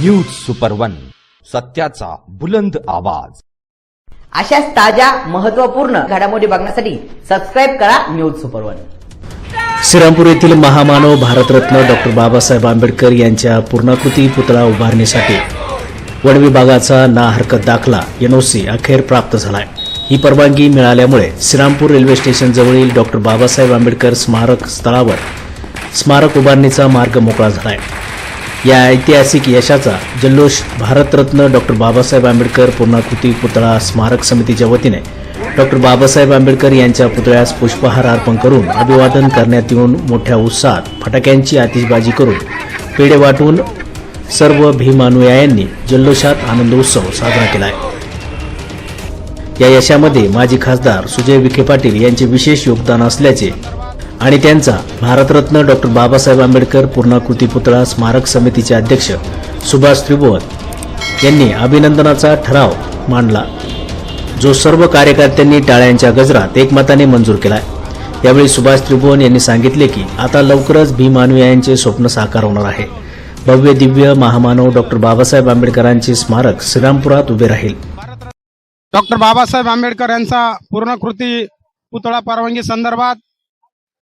News super one सत्याचा बुलंद आवाज. अशाच ताज्या महत्त्वपूर्ण घडामोडी बघण्यासाठी सबस्क्राईब करा न्यूज सुपर वन श्रीरामपूर येथील महामानव भारतरत्न डॉक्टर बाबासाहेब आंबेडकर यांच्या पूर्णाकृती पुतळा उभारणीसाठी वन विभागाचा ना हरकत दाखला एनओसी अखेर प्राप्त झालाय. ही परवानगी मिळाल्यामुळे श्रीरामपूर रेल्वे स्टेशन जवळील डॉक्टर बाबासाहेब आंबेडकर स्मारक स्थळावर स्मारक उभारणीचा मार्ग मोकळा झालाय. या ऐतिहासिक यशाचा जल्लोष भारतरत्न डॉक्टर बाबासाहेब आंबेडकर पूर्णाकृती पुतळा स्मारक समितीच्या वतीने डॉक्टर बाबासाहेब आंबेडकर यांच्या पुतळ्यास पुष्पहार अर्पण करून अभिवादन करण्यात येऊन मोठ्या उत्साहात फटाक्यांची आतिषबाजी करून पेढे वाटून सर्व भीमानुयायांनी जल्लोषात आनंदोत्सव साजरा केला आहे या यशामध्ये माजी खासदार सुजय विखे पाटील यांचे विशेष योगदान असल्याचे आणि त्यांचा भारतरत्न डॉक्टर बाबासाहेब आंबेडकर पूर्णाकृती पुतळा स्मारक समितीचे अध्यक्ष सुभाष त्रिभुवन यांनी अभिनंदनाचा ठराव मांडला. जो सर्व कार्यकर्त्यांनी टाळ्यांच्या गजरात एकमताने मंजूर केला यावेळी सुभाष त्रिभुवन यांनी सांगितले की आता लवकरच भीमानुयायांचे स्वप्न साकार होणार आहे. भव्य दिव्य महामानव डॉक्टर बाबासाहेब आंबेडकरांचे स्मारक श्रीरामपुरात उभे राहील. डॉक्टर बाबासाहेब आंबेडकर यांचा पूर्णकृती पुतळा परवानगी संदर्भात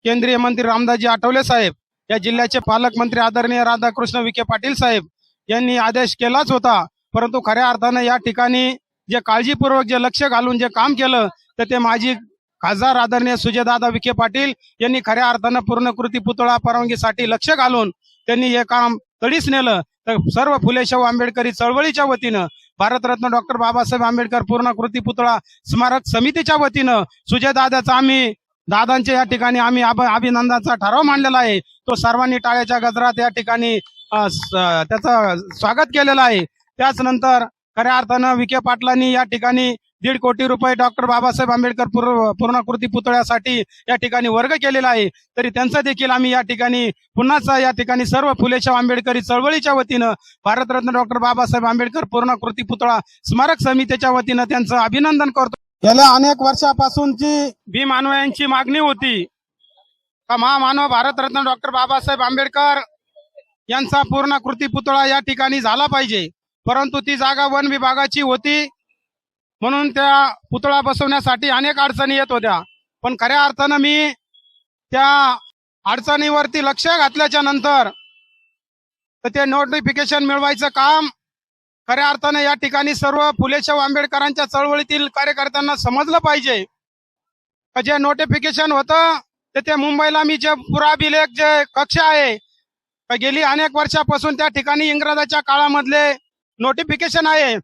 केंद्रीय मंत्री रामदासजी आठवले साहेब या जिल्ह्याचे पालकमंत्री आदरणीय राधाकृष्ण विखे पाटील साहेब यांनी आदेश केलाच होता. परंतु खऱ्या अर्थानं या ठिकाणी जे काळजीपूर्वक जे लक्ष घालून जे काम केलं तर ते माजी खासदार आदरणीय सुजयदादा विखे पाटील यांनी खऱ्या अर्थानं पूर्णकृती पुतळा परवानगीसाठी लक्ष घालून त्यांनी हे काम तडीस नेलं. तर सर्व फुलेशाहू आंबेडकरी चळवळीच्या वतीनं भारतरत्न डॉक्टर बाबासाहेब आंबेडकर पूर्णकृती पुतळा स्मारक समितीच्या वतीनं सुजयदादाचा आम्ही दादांच्या या ठिकाणी आम्ही अभिनंदनाचा ठराव मांडलेला आहे. तो सर्वांनी टाळ्याच्या गजरात या ठिकाणी त्याचं स्वागत केलेलं आहे. त्याच नंतर खऱ्या अर्थानं विखे पाटलांनी या ठिकाणी दीड कोटी रुपये डॉक्टर बाबासाहेब आंबेडकर पूर्णाकृती पुतळ्यासाठी या ठिकाणी वर्ग केलेला आहे. तरी त्यांचा देखील आम्ही या ठिकाणी पुन्हा या ठिकाणी सर्व फुलेशाह आंबेडकरी चळवळीच्या वतीनं भारतरत्न डॉक्टर बाबासाहेब आंबेडकर पूर्णकृती पुतळा स्मारक समितीच्या वतीनं त्यांचं अभिनंदन करतो. गेल्या अनेक वर्षापासूनची भीम अनुयांची मागणी होती. का महामानव भारतरत्न डॉक्टर बाबासाहेब आंबेडकर यांचा पूर्ण कृती पुतळा या ठिकाणी झाला पाहिजे. परंतु ती जागा वन विभागाची होती. म्हणून त्या पुतळा बसवण्यासाठी अनेक अडचणी येत होत्या. पण खऱ्या अर्थानं मी त्या अडचणीवरती लक्ष घातल्याच्या नंतर तर ते नोटिफिकेशन मिळवायचं काम खऱ्या अर्थाने या ठिकाणी सर्व फुलेशाह आंबेडकरांच्या चळवळीतील कार्यकर्त्यांना समजलं पाहिजे. जे नोटिफिकेशन होतं तर ते मुंबईला मी जे पुराभिलेख जे कक्ष आहे गेली अनेक वर्षापासून त्या ठिकाणी इंग्रजाच्या काळामधले नोटिफिकेशन आहे.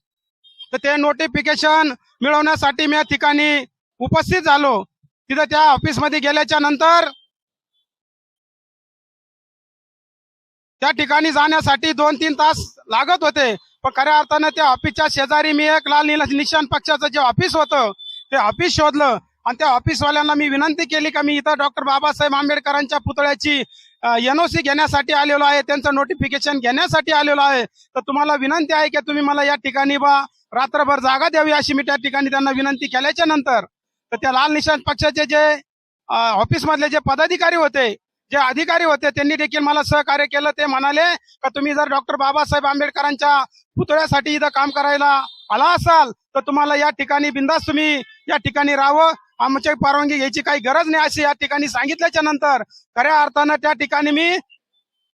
तर ते नोटिफिकेशन मिळवण्यासाठी मी या ठिकाणी उपस्थित झालो. तिथं त्या ऑफिसमध्ये गेल्याच्यानंतर त्या ठिकाणी जाण्यासाठी दोन तीन तास लागत होते. पण खऱ्या अर्थानं त्या ऑफिसच्या शेजारी मी एक लाल निला निशाण पक्षाचं जे ऑफिस होतं ते ऑफिस शोधलं. आणि त्या ऑफिसवाल्यांना मी विनंती केली का मी इथं डॉक्टर बाबासाहेब आंबेडकरांच्या पुतळ्याची एनओसी घेण्यासाठी आलेलो आहे त्यांचं नोटिफिकेशन घेण्यासाठी आलेलो आहे. तर तुम्हाला विनंती आहे की तुम्ही मला या ठिकाणी बा रात्रभर जागा द्यावी अशी मी त्या ठिकाणी त्यांना विनंती केल्याच्यानंतर तर त्या लाल निशाण पक्षाचे जे ऑफिस मधले जे पदाधिकारी होते जे अधिकारी होते त्यांनी देखील मला सहकार्य केलं. ते म्हणाले का तुम्ही जर डॉक्टर बाबासाहेब आंबेडकरांच्या पुतळ्यासाठी इथं काम करायला आला असाल तर तुम्हाला या ठिकाणी बिंदास तुम्ही या ठिकाणी राहावं. आमची परवानगी घ्यायची काही गरज नाही अशी या ठिकाणी सांगितल्याच्या नंतर खऱ्या अर्थानं त्या ठिकाणी मी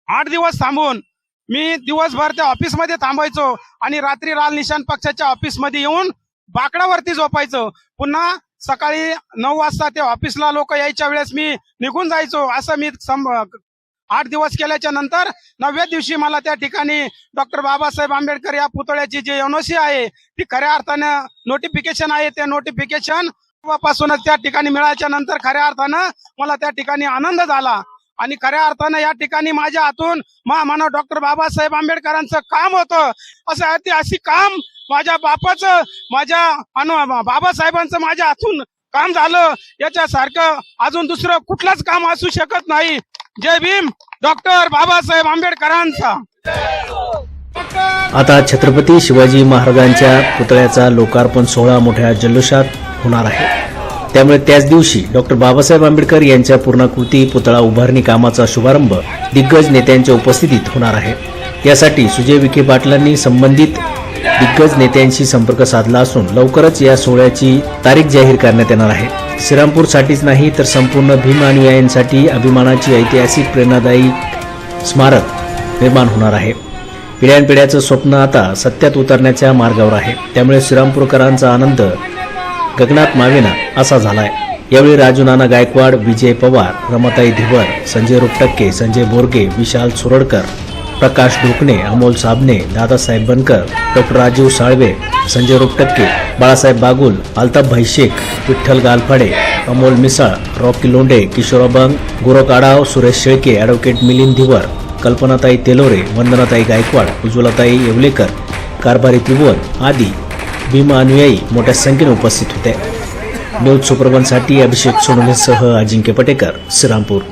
आठ दिवस थांबून मी दिवसभर त्या ऑफिसमध्ये थांबायचो आणि रात्री लाल निशाण पक्षाच्या ऑफिसमध्ये येऊन बाकडावरती झोपायचो. पुन्हा सकाळी नऊ वाजता ते ऑफिसला लोक यायच्या वेळेस मी निघून जायचो. असं मी आठ दिवस केल्याच्यानंतर नवव्या दिवशी मला त्या ठिकाणी डॉक्टर बाबासाहेब आंबेडकर या पुतळ्याची जी एनओसी आहे ती खऱ्या अर्थानं नोटिफिकेशन आहे. ते नोटिफिकेशन पासूनच त्या ठिकाणी मिळाल्याच्या नंतर खऱ्या अर्थानं मला त्या ठिकाणी आनंद झाला. आणि खऱ्या अर्थानं या ठिकाणी माझ्या हातून महामानव डॉक्टर बाबासाहेब आंबेडकरांचं काम होतं. असं ऐतिहासिक काम माझ्या बापाचं माझ्या अनु बाबासाहेबांचं माझ्या हातून काम झालं. याच्यासारखं अजून दुसरं कुठलंच काम असू शकत नाही. जय भीम डॉक्टर बाबासाहेब आंबेडकरांचा. आता छत्रपती शिवाजी महाराजांच्या पुतळ्याचा लोकार्पण सोहळा मोठ्या जल्लोषात होणार आहे. त्यामुळे त्याच दिवशी डॉक्टर बाबासाहेब आंबेडकर यांच्या पूर्णाकृती पुतळा उभारणी कामाचा शुभारंभ दिग्गज नेत्यांच्या उपस्थितीत होणार आहे. यासाठी सुजय विखे पाटलांनी संबंधित दिग्गज नेत्यांशी संपर्क साधला असून लवकरच या सोहळ्याची तारीख जाहीर करण्यात येणार आहे. श्रीरामपूरसाठीच नाही तर संपूर्ण भीम अनुयायांसाठी अभिमानाची ऐतिहासिक प्रेरणादायी स्मारक निर्माण होणार आहे. पिढ्यानपिढ्याचं स्वप्न आता सत्यात उतरण्याच्या मार्गावर आहे. त्यामुळे श्रीरामपूरकरांचा आनंद गगनात मावेना असा झालाय. यावेळी Raju Nana Gaikwad Vijay Pawar Ramatai Dhivar Sanjay Rupatakke Sanjay Borge Vishal Suradkar Prakash Dhokane Amol Sabane Dadasaheb Bankar doctor Rajiv Salve Sanjay Rupatakke Balasaheb Bagul Altaf Shaikh Vitthal Galphade Amol Misal Rocky Londe Kishor Abhang Gorakh Adav Suresh Shelke advocate Milind Dhivar Kalpanatai Telore Vandanatai Gaikwad Ujjwalatai Yevlekar Karbhari Tribhuvan आदी भीमा अनुयायी मोठ्या संख्येने उपस्थित होते. News सुपरवनसाठी अभिषेक सोनवणेसह अजिंक्य पटेकर श्रीरामपूर.